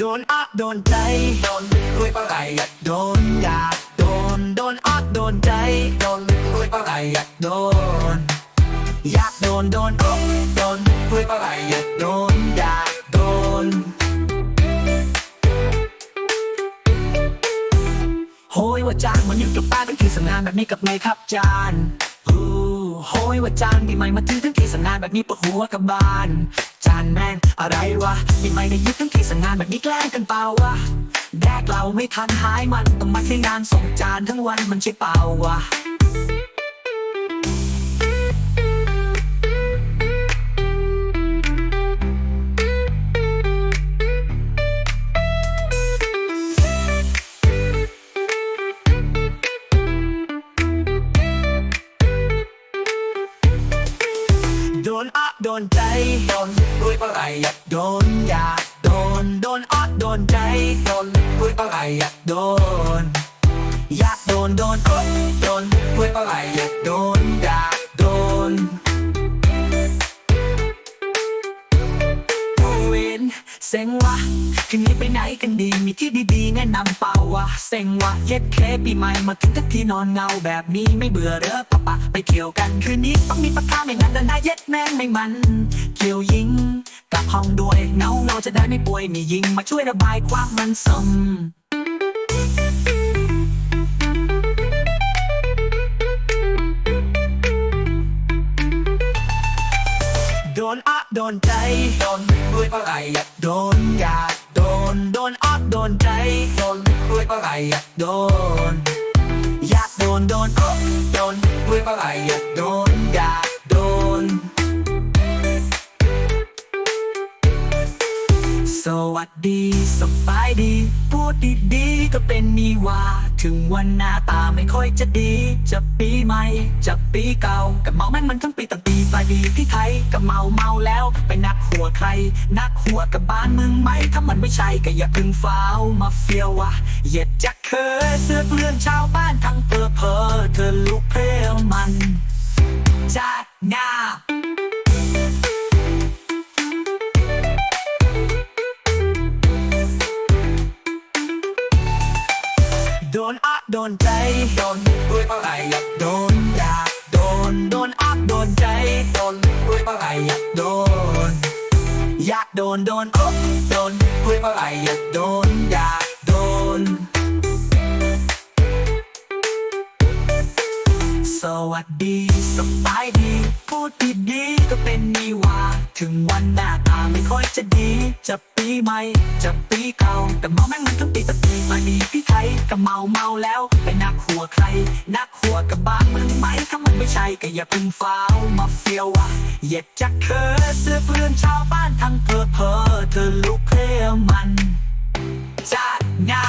โดนใจ โดนรวยปะไรอยากโดนอยากโดน โดนออดโดนใจ โดนรวยปะไรอยากโดน อยากโดนโดนโดนโดนรวยปะไรอยากโดนอยากโดน โหยว่าจานมันอยู่กับป้านทั้งทีสังงานแบบนี้กับไงครับจาน โหยว่าจานมีไหมมาถึงทั้งทีสังงานแบบนี้ปะหัวกับบาน จานแม่งอะไรวะมีไหมในยุคทั้งทีสังงานแบบนี้แกล้งกันเปล่าวะแดกเราไม่ทันหายมันต้องมาที่งานส่งจานทั้งวันมันใช่เปล่าวะ นอะโดนใจโดนรวยปะไรอยากโดนอยากโดนโดนอะโดนใจโดนรวยปะไรอยากโดนอยากโดนโดนโดนโดนรวยปะไรอยากโดนอยากโดนเวนเซ็งวะคืนนี้ไปไหนกันดี มีที่ดีๆแนะนำเปล่าวะเซ็งวะเย็ดเคปีใหม่มาถึงทักที่นอนเงาแบบนี้ไม่เบื่อเด้อ ไปเที่ยวกันคืนนี้ต้องมีปะข้าไม่งั้นเดินหน้าเย็ดแม่งไม่มันเกี่ยวยิงกลับห้องด้วยเงาเราจะได้ไม่ป่วยมียิงมาช่วยระบายความมันสมโดนอะโดนใจ โดนด้วยปะไรอยากโดนอยากโดน โดนอะโดนใจ โดนด้วยปะไรอยากโดน โดนโดนอะโดนด้วยปะไรอยากโดนอยากโดน สวัสดีสบายดี พูดดีดี ถึงวันหน้าตาไม่ค่อยจะดี จะปีใหม่จะปีเก่ากับเมาแม่งมันทั้งปีตั้งปีปลายปีที่ไทยกับเมาเมาแล้ว ไปนักหัวใคร นักหัวกับบ้านมึงไหม ถ้ามันไม่ใช่ก็อย่าพึ่งฟ้าวมาเฟียววะเหยียดจะเคยเสือเปลือนชาวบ้านทั้งเพอเพอเธอลุกเพลมัน โดนใจ โดนด้วยปะไรอยากโดนอยากโดน โดนอะโดนใจ โดนด้วยปะไรอยากโดน อยากโดนโดนอ๊บโดนด้วยปะไรอยากโดนอยากโดน สวัสดีสบายดี พูดดีๆก็เป็นนีวา ถึงวันหน้าตาไม่ค่อยจะดี จะปีใหม่ จะปีเก่า แต่เมาแม่งมันทั้งปีตั้งปีมาดีพี่ไทยก็เมาเมาแล้วไปนักหัวใคร นักหัวกับบ้านมึงไหมถ้ามันไม่ใช่ก็อย่าเพึ่งฟ้าวมาเฟียววะเหยียดจะเคยเสื้อเพื่อนชาวบ้านทั้งเพอเพอเธอลุกเพลมันจัดหน้า